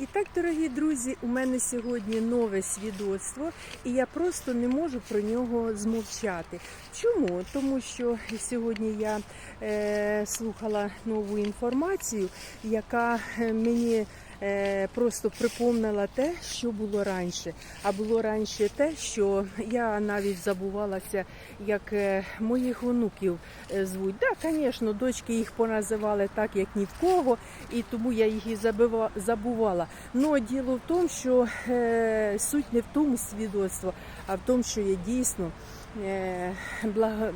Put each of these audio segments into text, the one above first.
І так, дорогі друзі, у мене сьогодні нове свідоцтво, і я просто не можу про нього змовчати. Чому? Тому що сьогодні я е, слухала нову інформацію, яка е, мені просто припомнила те, що було раніше. А було раніше те, що я навіть забувалася, як е, моїх онуків е, звуть. Так, звісно, дочки їх поназивали так, як ні в кого, і тому я їх і забувала. Но діло в тому, що е, суть не в тому свідоцтво, а в тому, що я дійсно. е, Благо,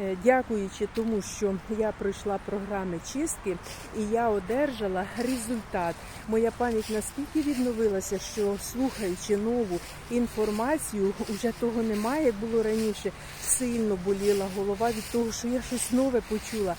е, дякуючи тому, що я пройшла програми чистки і я одержала результат. Моя пам'ять настільки відновилася, що слухаючи нову інформацію, уже того немає, як було раніше. Сильно боліла голова від того, що я щось нове почула.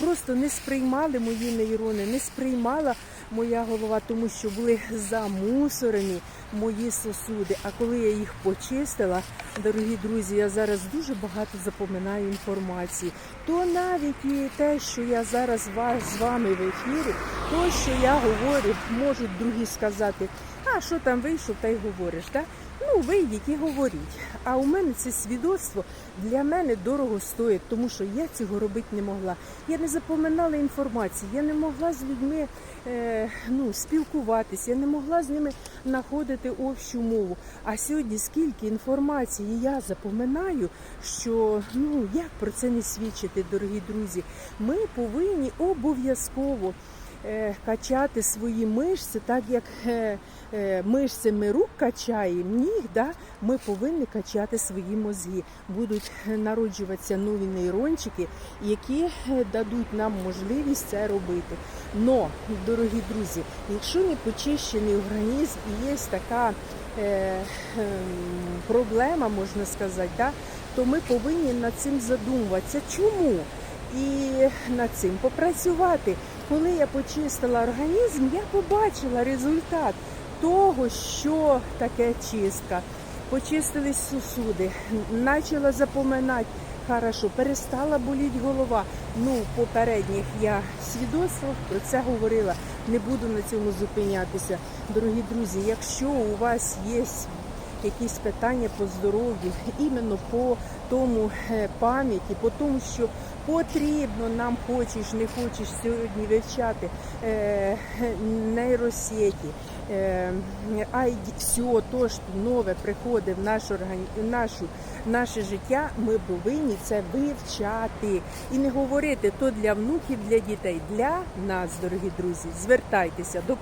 Просто не сприймали мої нейрони, не сприймала моя голова, тому що були замусорені мої сосуди. А коли я їх почистила, дорогі друзі, я зараз дуже багато запоминаю інформації. То навіть і те, що я зараз з вами в ефірі, то, що я говорю, можуть другі сказати, а що там вийшов, та й говориш. Так? Ну, вийдіть і говоріть. А у мене це свідоцтво для мене дорого стоїть, тому що я цього робити не могла. Я не запоминала інформації, я не могла з людьми е, ну, спілкуватися, я не могла з ними знаходити общу мову. А сьогодні скільки інформації я запоминаю, що ну як про це не свідчити, дорогі друзі. Ми повинні обов'язково качати свої мишці, так як е, е, мишцями рук качаємо ніг, да, ми повинні качати свої мозги. Будуть е, народжуватися нові нейрончики, які е, дадуть нам можливість це робити. Но, дорогі друзі, якщо не почищений організм і є така е, ем, проблема, можна сказати, да, то ми повинні над цим задумуватися. Чому? і над цим попрацювати. Коли я почистила організм, я побачила результат того, що таке чистка. Почистились сусуди, почала запоминати. Хорошо, перестала боліти голова. Ну, в попередніх я свідоцтвах про це говорила. Не буду на цьому зупинятися. Дорогі друзі, якщо у вас є якісь питання по здоров'ю, іменно по тому е, пам'яті, по тому, що потрібно нам хочеш, не хочеш сьогодні вивчати е, нейросеті, е, ID, все то, що нове приходить в нашу, нашу, наше життя, ми повинні це вивчати. І не говорити то для внуків, для дітей, для нас, дорогі друзі. Звертайтеся до